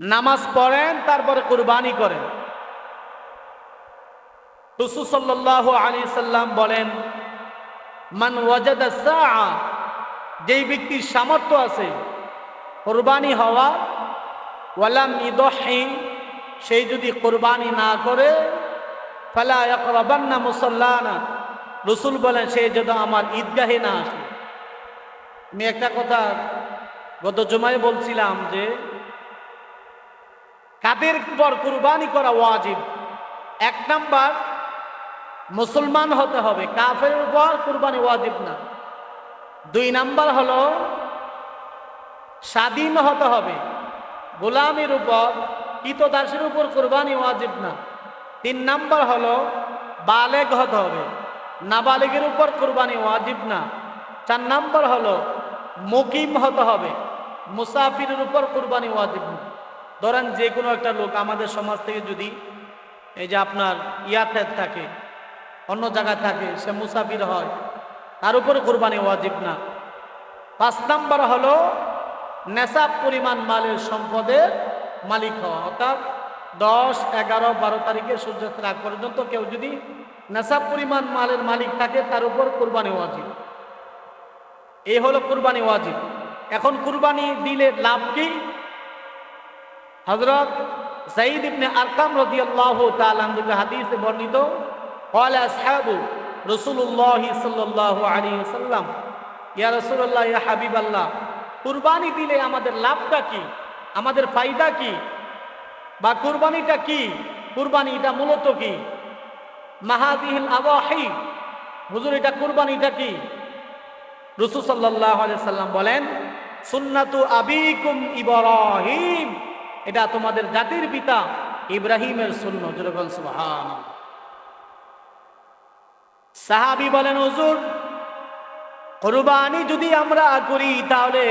নামাজ পড়েন, তারপরে কুরবানি করেন। রসুল সাল্লাহ আলী সাল্লাম বলেন, মান ওয়াজাদা যেই ব্যক্তির সামর্থ্য আছে, কোরবানি হওয়া, ওয়ালাম ইদহি, সেই যদি কোরবানি না করে, ফালা ইয়াকরাবান্না মুসাল্লানা। রসুল বলেন, সে যদি আমার ঈদগাহে না আসে। আমি একটা কথা গত জমায় বলছিলাম যে কাদের পর কুরবানি করা ওয়াজিব? এক নাম্বার, মুসলমান হতে হবে, কাফের উপর কুরবানি ওয়াজিব না। দুই নাম্বার হলো, স্বাধীন হতে হবে, গোলামের উপর দাসের উপর কুরবানি ওয়াজিব না। তিন নাম্বার হলো, বালেগ হতে হবে, নাবালেগের উপর কুরবানি ওয়াজিব না। চার নাম্বার হলো, মুকিম হতে হবে, মুসাফিরের উপর কুরবানি ওয়াজিব না। ধরেন যে কোনো একটা লোক আমাদের সমাজ থেকে যদি এই যে আপনার ইয়াতে থাকে, অন্য জায়গায় থাকে, সে মুসাফির হয়, তার উপরে কোরবানি ওয়াজিব না। পাঁচ নাম্বার হলো নেশাব পরিমাণ মালের সম্পদের মালিক হওয়া। অর্থাৎ দশ, এগারো, বারো তারিখে সূর্যাস্তের আগ পর্যন্ত কেউ যদি নেশাব পরিমাণ মালের মালিক থাকে, তার উপর কোরবানি ওয়াজিব। এই হলো কোরবানি ওয়াজিব। এখন কুরবানি দিলে লাভ কি? হজরত সঈদ ইবনে আরকাম রাদিয়াল্লাহু তাআলা আনহু হাদিসে বর্ণিত قال اصحاب رسول الله صلى الله عليه وسلم ইয়া রাসূলুল্লাহ ইয়া হাবিবাল্লাহ কুরবানি দিলে আমাদের লাভটা কি আমাদের ফায়দা কি বা কুরবানিটা কি কুরবানি এটা মূলত কি মাহাদিহিল আবাহি হুজুর এটা কুরবানিটা কি রসুল সাল্লাহ সাল্লাম বলেন সুন্নাতু আবিকুম ইব্রাহিম এটা তোমাদের জাতির পিতা ইব্রাহিমের শূন্য যেরকম সুহান সাহাবি বলেন, হুজুর, কোরবানি যদি আমরা করি তাহলে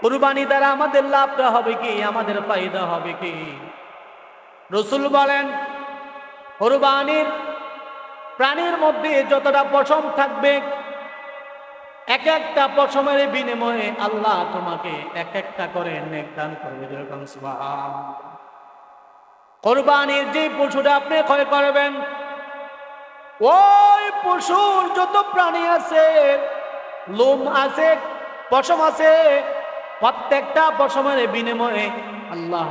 কোরবানি দ্বারা আমাদের লাভটা হবে কি? আমাদের ফায়দা হবে কি? রসুল বলেন, কোরবানির প্রাণীর মধ্যে যতটা পশম থাকবে এক একটা পশমের বিনিময়ে আল্লাহ তোমাকে এক একটা করে নেক দান করবে, যেরকম কোরবানির যে পশুটা আপনি ক্ষয় করবেন, ওই পশুর যত প্রাণী আছে, লোম আছে, পশম আছে, প্রত্যেকটা পশমের বিনিময়ে আল্লাহ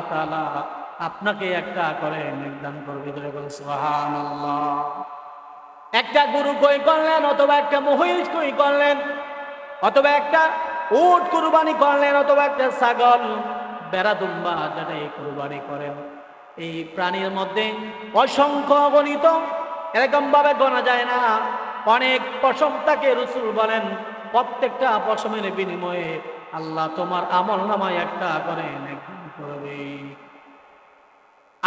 আপনাকে একটা করে নেক দান করবে, যেরকম সুবহানাল্লাহ। একটা গরু কই করলেন, অথবা একটা মহিষ কই করলেন, অথবা একটা উট কুরবানি করলেন, অথবা একটা ছাগল। বেড়া দুম্বা এই কুরবানি করেন। এই প্রাণীর মধ্যে অসংখ্য গণিত এরকম ভাবে গণা যায় না। অনেক পশম তাকে রসুল বলেন, প্রত্যেকটা পশমের বিনিময়ে আল্লাহ তোমার আমল নামায় একটা করে একদিন করবে।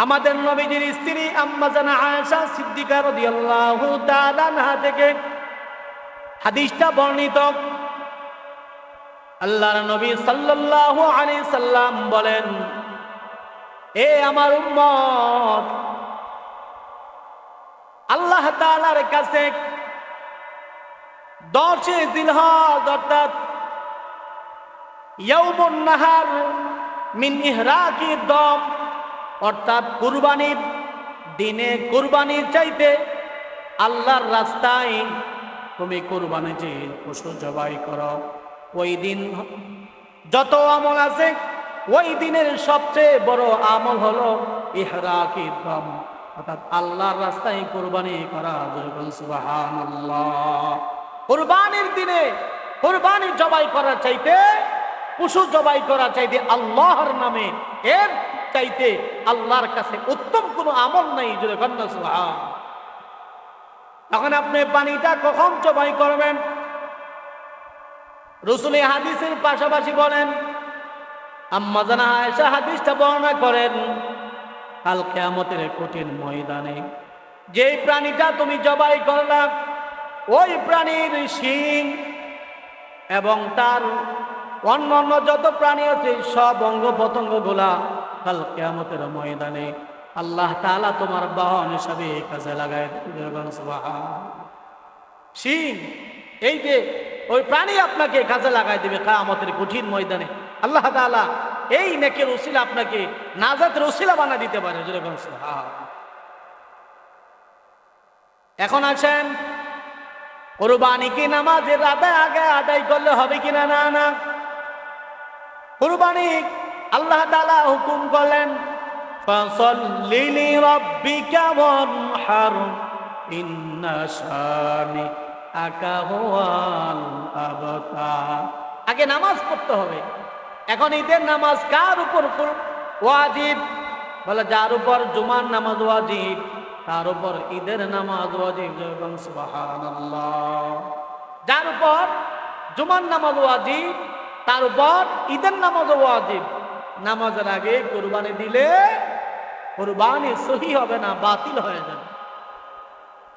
আমাদের নবীজির স্ত্রী আম্মা জানা আয়েশা সিদ্দিকা রাদিয়াল্লাহু তাআলা আনহা থেকে হাদিসটা বর্ণিত। আল্লাহর নবী সাল্লাল্লাহু আলাইহি সাল্লাম বলেন, এ আমার উম্মত, আল্লাহ তাআলার কাছে দশে জিলহজ অর্থাৎ ইয়াউমুন নাহার মিন ইহরাকি দম অর্থাৎ কুরবানির দিনে কুরবানির চাইতে আল্লাহর রাস্তায় তুমি কুরবানি যে পশু জবাই করো, ওই দিন যত আমল আছে, ওই দিনের সবচেয়ে বড় আমল হলো ইহরাকি দম। অর্থাৎ আল্লাহর রাস্তায় কুরবানি করা কুরবানির দিনে কুরবানি জবাই করার চাইতে, পশু জবাই করা চাইতে আল্লাহর নামে এর চাইতে আল্লাহর কাছে উত্তম কোনো আমল নাই সুবহান। তখন আপনি পানিটা কখন জবাই করবেন? রসুল হাদিসের পাশাপাশি বলেন আয়েশা হাদিসটা বর্ণনা করেন কঠিন ময়দানে যেই প্রাণীটা তুমি জবাই করলাম ওই প্রাণীর শিং এবং তার অন্য অন্য যত প্রাণী আছে, সব অঙ্গ প্রত্যঙ্গগুলা কাল কেয়ামতের ময়দানে আল্লাহ তাআলা তোমার বাহন হিসাবে কাজে লাগায় শিং এই যে ওই প্রাণী আপনাকে কাজে লাগাই দেবে কায়ামতের কঠিন ময়দানে, আল্লাহ তাআলা এই নেকের ওসিলা আপনাকে নাজাতের ওসিলা বানা দিতে পারে এখন আছেন কোরবানি কি নামাজের আদায় আগে আদায় করলে হবে কিনা না না। কোরবানি আল্লাহ তাআলা হুকুম করলেন আগে নামাজ পড়তে হবে। এখন ঈদের নামাজ কার উপর ওয়াজিব। বলে, যার উপর জুমার নামাজ ওয়াজিব, তার উপর ঈদের নামাজ ওয়াজিব। যার উপর জুমার নামাজ ওয়াজিব, তার উপর ঈদের নামাজ ওয়াজিব। নামাজের আগে কোরবানি দিলে কোরবানি সহি হবে না, বাতিল হয়ে যাবে।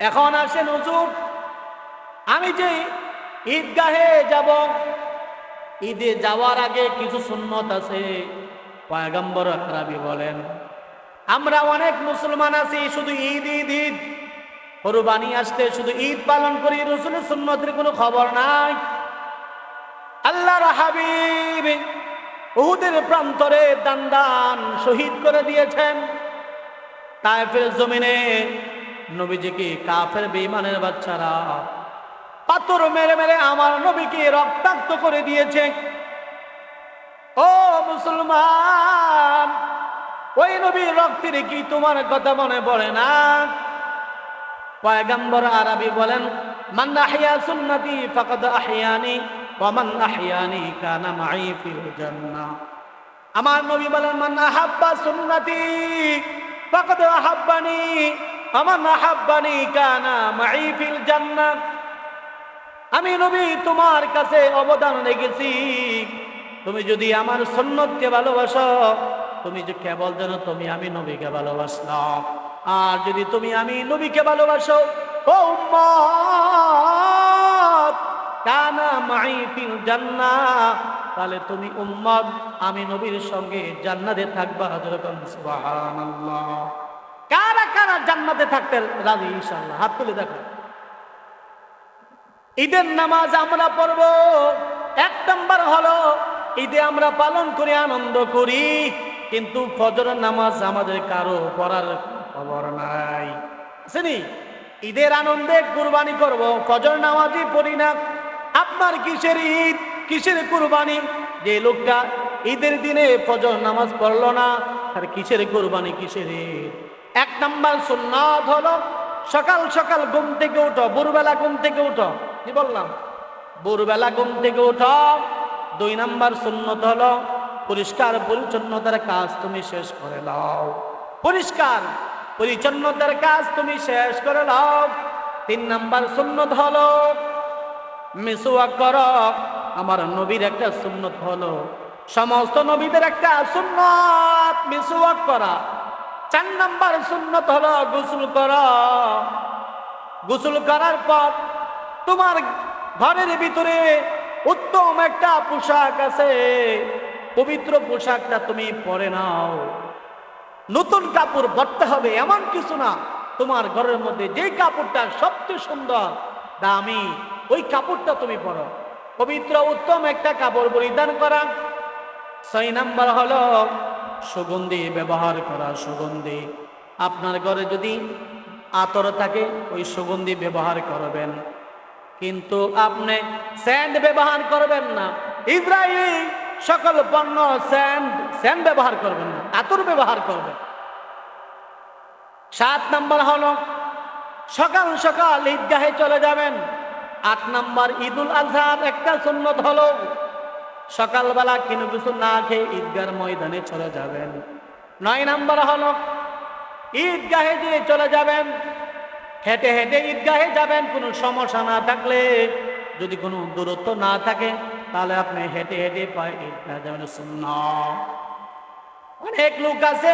এখন আসেন হুজুর, আমি যে ঈদগাহে যাব, ঈদে যাওয়ার আগে কিছু সুন্নত আছে। পয়গম্বর আরবি বলেন, আমরা অনেক মুসলমান আছি, শুধু ঈদ ঈদ ঈদ। কোরবানি আসতে শুধু ঈদ পালন করি, রসুলের সুন্নতের কোনো খবর নাই। আল্লাহর হাবিব উহুদের প্রান্তরে দান দান শহীদ করে দিয়েছেন। তাইফের জমিনে নবীজিকে কাফের বেঈমানের বাচ্চারা? পাথর মেরে মেরে আমার নবীকে রক্তাক্ত করে দিয়েছে। ও মুসলমান, ওই নবীর রক্তের কি তোমার কথা মনে পড়ে না? পয়গম্বর আরবি বলেন, মান আহইয়া সুন্নতি ফাকাদ আহইয়ানি। আমার নবী বলেন, মান আহাব্বা সুন্নতি, ফাকাদ আহাব্বানি ওয়া মান আহাব্বানি কানা মাই ফিল আমি নবী, তোমার কাছে অবদান রেখেছি। তুমি যদি আমার সন্ন্যতকে ভালোবাসো, তুমি যে কেবল যেন তুমি আমি নবীকে ভালোবাসলাম। আর যদি তুমি আমি নবীকে ভালোবাসো, ও উম্মত কানা মাই ফিল তাহলে তুমি উম্মত, আমি নবীর সঙ্গে জান্নাতে থাকবা সুবহানাল্লাহ। কারা কারা জান্নাতে থাকতে রাজি, ইনশাআল্লাহ? হাত তুলে দেখো। ঈদের নামাজ আমরা পড়ব। এক নম্বর হলো, ঈদে আমরা পালন করে আনন্দ করি, কিন্তু ফজরের নামাজ আমাদের কারও পড়ার খবর নাই। আসেনি ঈদের আনন্দে কুরবানি করব, ফজর নামাজই পড়ি না। আপনার কিসের ঈদ? কিসের কুরবানি? যে লোকটা ঈদের দিনে ফজর নামাজ পড়ল না, তার কিসের কুরবানি, কিসের ঈদ? এক নাম্বার সুন্নাত হলো সকাল সকাল ঘুম থেকে উঠো, ভোরবেলা ঘুম থেকে উঠো। কি বললাম? ভোরবেলা ঘুম থেকে উঠো। দুই নাম্বার সুন্নত হলো পরিষ্কার পরিচ্ছন্নতার কাজ তুমি শেষ করে দাও পরিষ্কার পরিচ্ছন্নতার কাজ তুমি শেষ করে দাও তিন নাম্বার সুন্নত হলো মিসওয়াক করো। আমার নবীর একটা সুন্নত হলো। সমস্ত নবীদের একটা সুন্নত মিসওয়াক করা। চার নাম্বার সুন্নত হলো গোসল করা। গোসল করার পর তোমার ঘরের ভিতরে উত্তম একটা পোশাক আছে। পবিত্র পোশাকটা তুমি পরে নাও। নতুন কাপড় পরতে হবে এমন কিছু না। তোমার ঘরের মধ্যে যে কাপড়টা সবচেয়ে সুন্দর, দামি ওই কাপড়টা তুমি পরো। পবিত্র উত্তম একটা কাপড় পরিধান করা। ছয় নাম্বার হলো সুগন্ধি ব্যবহার করা, সুগন্ধি। আপনার ঘরে যদি আতর থাকে, ওই সুগন্ধি ব্যবহার করবেন। কিন্তু আপনি স্যান্ড ব্যবহার করবেন না। ইব্রাহিম সকল পণ্য স্যান্ড স্যান্ড ব্যবহার করবেন না, আতর ব্যবহার করবেন। সাত নাম্বার হলো সকাল সকাল ঈদগাহে চলে যাবেন। আট নাম্বার ঈদুল আজহার একটা সুন্নত হলো, সকালবেলা কোনো কিছু না খেয়ে ঈদগার ময়দানে চলে যাবেন। নয় নাম্বার হলো, ঈদগাহে দিয়ে চলে যাবেন, হেঁটে হেঁটে ঈদগাহে যাবেন, কোনো সমস্যা না থাকলে, যদি কোনো দূরত্ব না থাকে, তাহলে আপনি হেঁটে হেঁটে পায়ে ঈদগাহ যাবেন শূন্য অনেক লোক আছে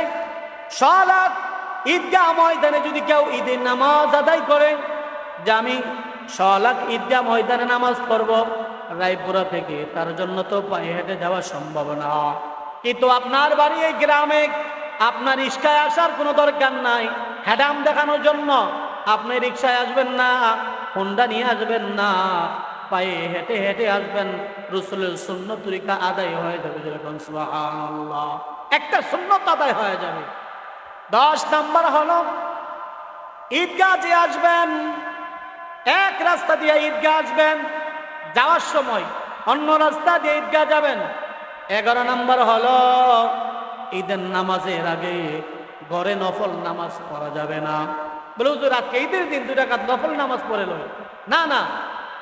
সলাৎ ঈদগাহ ময়দানে যদি কেউ ঈদের নামাজ আদায় করে, যে আমি সলাৎ ঈদগাহ ময়দানে নামাজ পড়ব। রায়পুরা থেকে তার জন্য তো পায়ে হেঁটে যাওয়া সম্ভব না। কিন্তু আপনার বাড়ি এই গ্রামে আপনার রিক্সায় আসার কোনো দরকার নাই। হ্যাডাম দেখানোর জন্য আপনি রিক্সায় আসবেন না, হোন্ডা নিয়ে আসবেন না। পায়ে হেঁটে হেঁটে আসবেন, রসুলের শূন্য তরিকা আদায় হয়ে যাবে যেরকম একটা শূন্যত আদায় হয়ে যাবে। দশ নাম্বার হল, ঈদগাহ যে আসবেন এক রাস্তা দিয়ে ঈদগাহ আসবেন, যাওয়ার সময় অন্য রাস্তা দিয়ে ঈদগাহ যাবেন। এগারো নাম্বার হলো, ঈদের নামাজের আগে ঘরে নফল নামাজ পড়া যাবে না। বলে, হুজুর, আজকে ঈদের দিন দুই টাকা নফল নামাজ পড়ে লই। না না,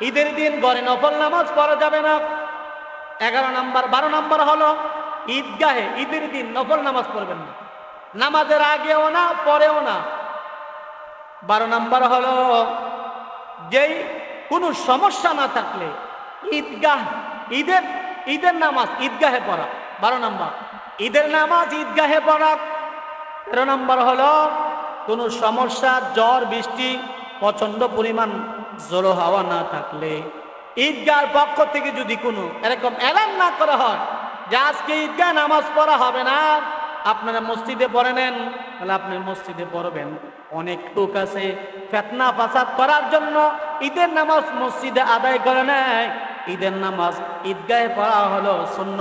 ঈদের দিন ঘরে নফল নামাজ পড়া যাবে না। এগারো নাম্বার, বারো নাম্বার হলো, ঈদগাহে ঈদের দিন নফল নামাজ পড়বেন না। নামাজের আগেও না, পরেও না। বারো নাম্বার হলো যেই কোনো সমস্যা না থাকলে ঈদগাহ, ঈদের ঈদের নামাজ ঈদগাহে পড়া। বারো নম্বর। ঈদের নামাজ ঈদগাহে পড়া। তেরো নাম্বার হলো কোনো সমস্যা, জ্বর, বৃষ্টি, প্রচণ্ড পরিমাণ জোরো হাওয়া না থাকলে ঈদগার পক্ষ থেকে যদি কোনো এরকম অ্যালার্ম না করা হয় যে আজকে ঈদগাহ নামাজ পড়া হবে না আপনারা মসজিদে পড়ে নেন, তাহলে আপনি মসজিদে পড়বেন। অনেক লোক আছে ফেতনা ফাসাদ করার জন্য ঈদের নামাজ মসজিদে আদায় করে নেয়। ঈদের নামাজ ঈদগাহে পড়া হলো শূন্য